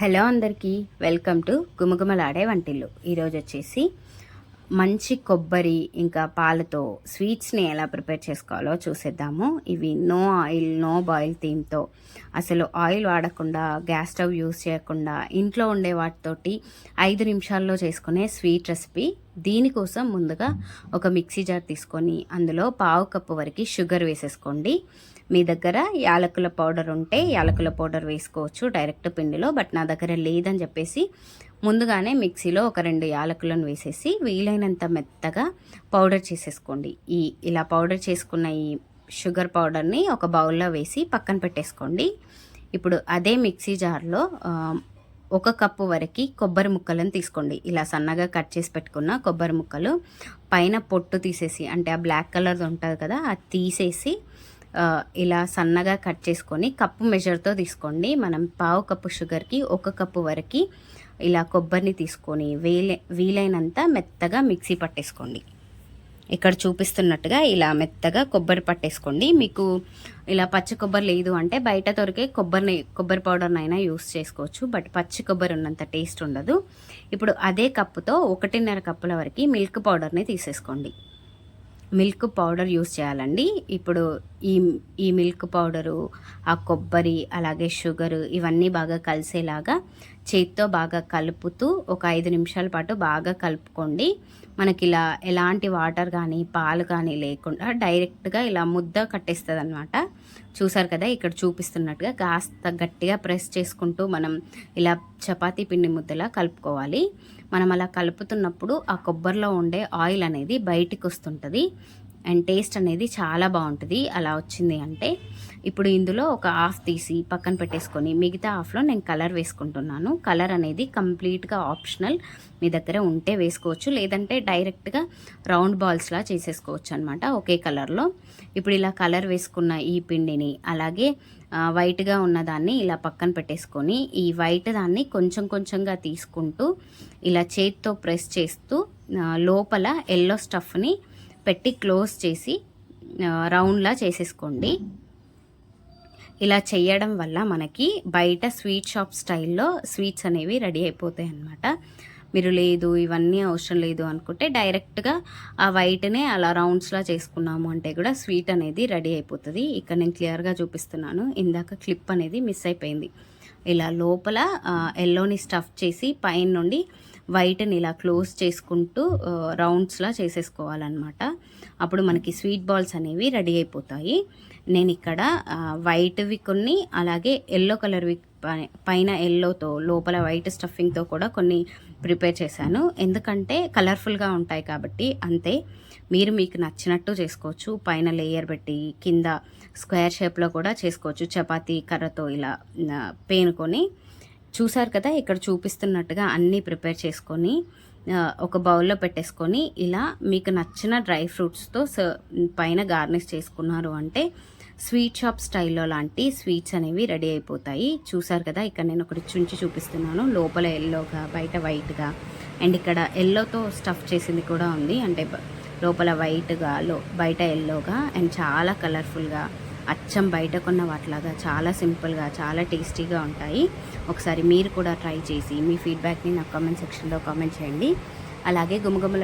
Hello అందరికీ welcome to గుమగుమలాడే వంటిల్లు. ఈరోజు వచ్చేసి మంచి కొబ్బరి ఇంకా పాలతో స్వీట్స్ని ఎలా ప్రిపేర్ చేసుకోవాలో చూసేద్దాము. ఇవి నో ఆయిల్ నో బాయిల్ థీమ్తో. అసలు ఆయిల్ వాడకుండా గ్యాస్ స్టవ్ యూస్ చేయకుండా ఇంట్లో ఉండే వాటితోటి ఐదు నిమిషాల్లో చేసుకునే స్వీట్ రెసిపీ దీనికోసం ముందుగా ఒక మిక్సీ జార్ తీసుకొని అందులో పావు కప్పు వరకు షుగర్ వేసేసుకోండి. మీ దగ్గర యాలకుల పౌడర్ ఉంటే యాలకుల పౌడర్ వేసుకోవచ్చు డైరెక్ట్ పిండిలో బట్ నా దగ్గర లేదని చెప్పేసి ముందుగానే మిక్సీలో ఒక రెండు యాలకులను వేసేసి వీలైనంత మెత్తగా పౌడర్ చేసేసుకోండి. ఈ ఇలా పౌడర్ చేసుకున్న ఈ షుగర్ పౌడర్ని ఒక బౌల్లో వేసి పక్కన పెట్టేసుకోండి. ఇప్పుడు అదే మిక్సీ జార్లో ఒక కప్పు వరకు కొబ్బరి ముక్కలను తీసుకోండి. ఇలా సన్నగా కట్ చేసి పెట్టుకున్న కొబ్బరి ముక్కలు పైన పొట్టు తీసేసి అంటే ఆ బ్లాక్ కలర్ ఉంటుంది కదా అది తీసేసి ఇలా సన్నగా కట్ చేసుకొని కప్పు మెజర్తో తీసుకోండి. మనం పావు కప్పు షుగర్కి ఒక కప్పు వరకు ఇలా కొబ్బరిని తీసుకొని వీలై వీలైనంత మెత్తగా మిక్సీ పట్టేసుకోండి. ఇక్కడ చూపిస్తున్నట్టుగా ఇలా మెత్తగా కొబ్బరి పట్టేసుకోండి. మీకు ఇలా పచ్చి కొబ్బరి లేదు అంటే బయట దొరికే కొబ్బరిని కొబ్బరి పౌడర్నైనా యూస్ చేసుకోవచ్చు. బట్ పచ్చి కొబ్బరి ఉన్నంత టేస్ట్ ఉండదు. ఇప్పుడు అదే కప్పుతో ఒకటిన్నర కప్పుల వరకు మిల్క్ పౌడర్ని తీసేసుకోండి. మిల్క్ పౌడర్ యూస్ చేయాలండి. ఇప్పుడు ఈ ఈ మిల్క్ పౌడరు ఆ కొబ్బరి అలాగే షుగరు ఇవన్నీ బాగా కలిసేలాగా చేతితో బాగా కలుపుతూ ఒక ఐదు నిమిషాల పాటు బాగా కలుపుకోండి. మనకి ఇలా ఎలాంటి వాటర్ కానీ పాలు కానీ లేకుండా డైరెక్ట్గా ఇలా ముద్ద కట్టేస్తుంది అనమాట చూసారు కదా ఇక్కడ చూపిస్తున్నట్టుగా కాస్త గట్టిగా ప్రెస్ చేసుకుంటూ మనం ఇలా చపాతీ పిండి ముద్దలా కలుపుకోవాలి. మనం అలా కలుపుతున్నప్పుడు ఆ కొబ్బరిలో ఉండే ఆయిల్ అనేది బయటికి వస్తుంటుంది. అండ్ టేస్ట్ అనేది చాలా బాగుంటుంది. అలా వచ్చింది అంటే ఇప్పుడు ఇందులో ఒక హాఫ్ తీసి పక్కన పెట్టేసుకొని మిగతా హాఫ్లో నేను కలర్ వేసుకుంటున్నాను. కలర్ అనేది కంప్లీట్గా ఆప్షనల్. మీ దగ్గర ఉంటే వేసుకోవచ్చు. లేదంటే డైరెక్ట్గా రౌండ్ బాల్స్లా చేసేసుకోవచ్చు అనమాట ఒకే కలర్లో. ఇప్పుడు ఇలా కలర్ వేసుకున్న ఈ పిండిని అలాగే వైట్గా ఉన్నదాన్ని ఇలా పక్కన పెట్టేసుకొని ఈ వైట్ దాన్ని కొంచెం కొంచెంగా తీసుకుంటూ ఇలా చేతితో ప్రెస్ చేస్తూ లోపల ఎల్లో స్టఫ్ని పెట్టి క్లోజ్ చేసి రౌండ్లా చేసేసుకోండి. ఇలా చేయడం వల్ల మనకి బయట స్వీట్ షాప్ స్టైల్లో స్వీట్స్ అనేవి రెడీ అయిపోతాయి అన్నమాట. మీరు లేదు ఇవన్నీ అవసరం లేదు అనుకుంటే డైరెక్ట్గా ఆ వైట్నే అలా రౌండ్స్లా చేసుకున్నాము అంటే కూడా స్వీట్ అనేది రెడీ అయిపోతుంది. ఇక్కడ నేను క్లియర్గా చూపిస్తున్నాను. ఇందాక క్లిప్ అనేది మిస్ అయిపోయింది. ఇలా లోపల ఎల్లోని స్టఫ్ చేసి పైన నుండి వైట్ని ఇలా క్లోజ్ చేసుకుంటూ రౌండ్స్లా చేసేసుకోవాలన్నమాట. అప్పుడు మనకి స్వీట్ బాల్స్ అనేవి రెడీ అయిపోతాయి. నేను ఇక్కడ వైట్వి కొన్ని అలాగే ఎల్లో కలర్వి పైన ఎల్లోతో లోపల వైట్ స్టఫింగ్తో కూడా కొన్ని ప్రిపేర్ చేశాను. ఎందుకంటే కలర్ఫుల్గా ఉంటాయి కాబట్టి అంతే. మీరు మీకు నచ్చినట్టు చేసుకోవచ్చు. పైన లేయర్ పెట్టి కింద స్క్వేర్ షేప్లో కూడా చేసుకోవచ్చు. చపాతీ కర్రతో ఇలా పేనుకొని. చూసారు కదా ఇక్కడ చూపిస్తున్నట్టుగా అన్నీ ప్రిపేర్ చేసుకొని ఒక బౌల్లో పెట్టేసుకొని ఇలా మీకు నచ్చిన డ్రై ఫ్రూట్స్తో పైన గార్నిష్ చేసుకున్నారు అంటే స్వీట్ షాప్ స్టైల్లో లాంటి స్వీట్స్ అనేవి రెడీ అయిపోతాయి. చూసారు కదా ఇక్కడ నేను ఒకటి చుంచి చూపిస్తున్నాను. లోపల ఎల్లోగా బయట వైట్గా అండ్ ఇక్కడ ఎల్లోతో స్టఫ్ చేసింది కూడా ఉంది. అంటే లోపల వైట్గా లో బయట ఎల్లోగా అండ్ చాలా కలర్ఫుల్గా అచ్చం బయట కొన్న వాటిలాగా చాలా సింపుల్గా చాలా టేస్టీగా ఉంటాయి. ఒకసారి మీరు కూడా ట్రై చేసి మీ ఫీడ్బ్యాక్ని నాకు కామెంట్ సెక్షన్లో కామెంట్ చేయండి. అలాగే గుమగుమల